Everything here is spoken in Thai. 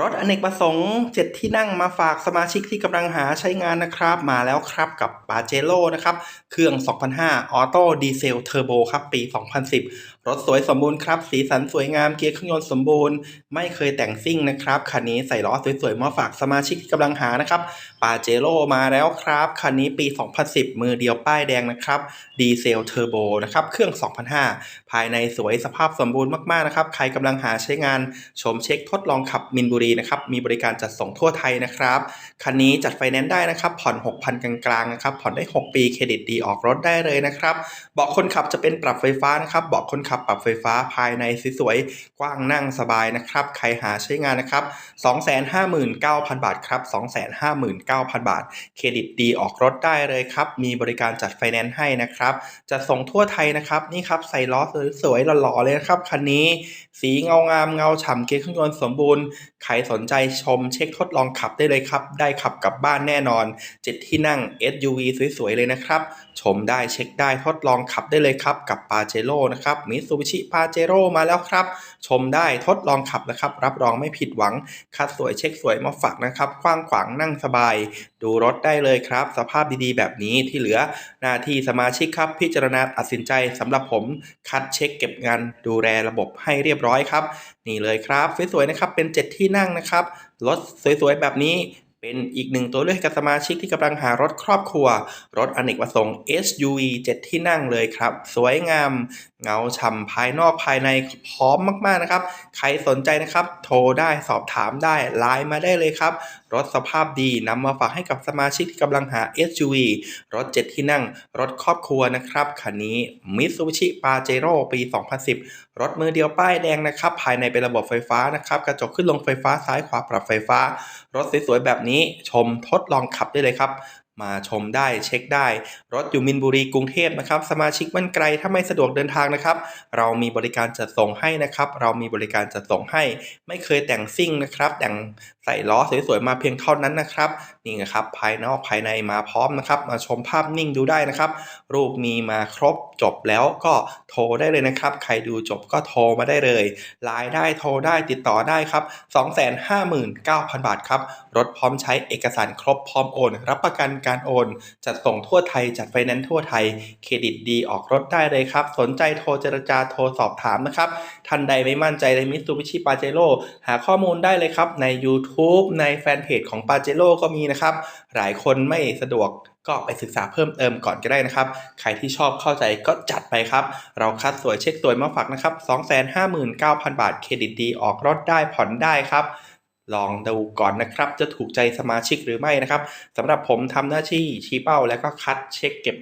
รถอเนกประสงค์7ที่นั่งมาฝากสมาชิกที่กำลังหาใช้งานนะครับ มาแล้วครับกับปาเจโร่นะครับ เครื่อง 2005 ออโต้ดีเซลเทอร์โบครับ ปี 2010รถสวยสมบูรณ์ครับ สีสันสวยงามเกียร์เครื่องยนต์สมบูรณ์ ไม่เคยแต่งซิ่งนะครับคันนี้ใส่ล้อสวยๆมาฝากสมาชิกที่กำลังหานะครับปาเจโร่มาแล้วครับคันนี้ปี 2010 มือเดียวป้ายแดงนะครับดีเซลเทอร์โบนะครับเครื่อง 2005 ภายในสวยสภาพสมบูรณ์มากๆนะครับใครกำลังหาใช้งานชมเช็คทดลองขับมินบุรีนะครับมีบริการจัดส่งทั่วไทยนะครับคันนี้จัดไฟแนนซ์ได้นะครับผ่อน 6,000 กลางๆนะครับผ่อนได้ 6 ปีเครดิตดีออกรถได้เลยนะครับเบาะคนขับจะเป็นปรับไฟฟ้านะครับเบาะคนขับปรับไฟฟ้าภายในสวยๆ กว้างนั่งสบายนะครับ ใครหาใช้งานนะครับ 259,000 บาทครับ 259,000 บาท เครดิตดีออกรถได้เลยครับ มีบริการจัดไฟแนนซ์ให้นะครับจัดส่งทั่วไทยนะครับ นี่ครับใส่ล้อสวยๆหล่อๆเลยนะครับ คันนี้ สีเงางามเงาฉ่ำเกียร์เครื่องยนต์สมบูรณ์ ใครสนใจชมเช็คทดลองขับได้เลยครับ ได้ขับกลับบ้านแน่นอน 7 ที่นั่ง SUV สวยๆเลยนะครับ ชมได้เช็คได้ทดลองขับได้เลยครับ กับปาเจโร่นะครับมิตซูบิชิปาเจโร่มาแล้วครับ ชมได้ทดลองขับนะครับ รับรองไม่ผิดหวัง คัดสวยเช็คสวยมาฝากนะครับกว้างขวางนั่งสบาย ดูรถได้เลยครับ สภาพดีๆ แบบนี้ที่เหลือหน้าที่สมาชิกครับพิจารณาตัดสินใจสำหรับผม คัดเช็คเก็บงานดูแลระบบให้เรียบร้อยครับ นี่เลยครับ สวยๆนะครับเป็น 7 ที่นั่งนะครับรถสวยๆแบบนี้ เป็นอีกหนึ่งตัวเลือกให้กับสมาชิกที่กำลังหารถครอบครัว รถอเนกประสงค์ SUV 7 ที่นั่งเลยครับ สวยงาม เงาฉ่ำภายนอกภายในพร้อมมาก ๆ นะครับ ใครสนใจนะครับ โทรได้สอบถามได้ไลน์มาได้เลยครับ รถสภาพดีนำมาฝากให้กับสมาชิกที่กำลังหา SUV รถ 7 ที่นั่ง รถครอบครัวนะครับคันนี้ Mitsubishi Pajero ปี 2010 รถมือเดียวป้ายแดงนะครับ ภายในเป็นระบบไฟฟ้านะครับ กระจกขึ้นลงไฟฟ้าซ้ายขวาปรับไฟฟ้า รถสวยๆแบบนี้ชมทดลองขับได้เลยครับ มาชมได้เช็คได้ รถอยู่มินบุรีกรุงเทพนะครับ สมาชิกมันไกลถ้าไม่สะดวกเดินทางนะครับ เรามีบริการจัดส่งให้นะครับ เรามีบริการจัดส่งให้ ไม่เคยแต่งซิ่งนะครับ แต่งใส่ล้อสวยๆมาเพียงเท่านั้นนะครับนี่นะครับ ภายนอกภายในมาพร้อมนะครับ มาชมภาพนิ่งดูได้นะครับ รูปมีมาครบจบแล้วก็โทรได้เลยนะครับ ใครดูจบก็โทรมาได้เลยไลน์ได้โทรได้ติดต่อได้ครับ 259,000 บาทครับรถพร้อมใช้เอกสารครบพร้อมโอน รับประกันการโอน จัดส่งทั่วไทย จัดไฟแนนซ์ทั่วไทย เครดิตดีออกรถได้เลยครับ สนใจโทรเจรจาโทรสอบถามนะครับ ท่านใดไม่มั่นใจในมิตซูบิชิปาเจโร่หาข้อมูลได้เลยครับ ใน YouTube ในแฟนเพจของปาเจโร่ก็มีนะครับ หลายคนไม่สะดวกก็ไปศึกษาเพิ่มเติมก่อนก็ได้นะครับ ใครที่ชอบเข้าใจก็จัดไปครับ เราคัดสวยเช็คสวยมาฝากนะครับ 259,000 บาท เครดิตดีออกรถได้ผ่อนได้ครับ ลองดูก่อนนะครับ จะถูกใจสมาชิกหรือไม่นะครับสำหรับผมทำหน้าที่ชี้เป้าแล้วก็คัดเช็คเก็บ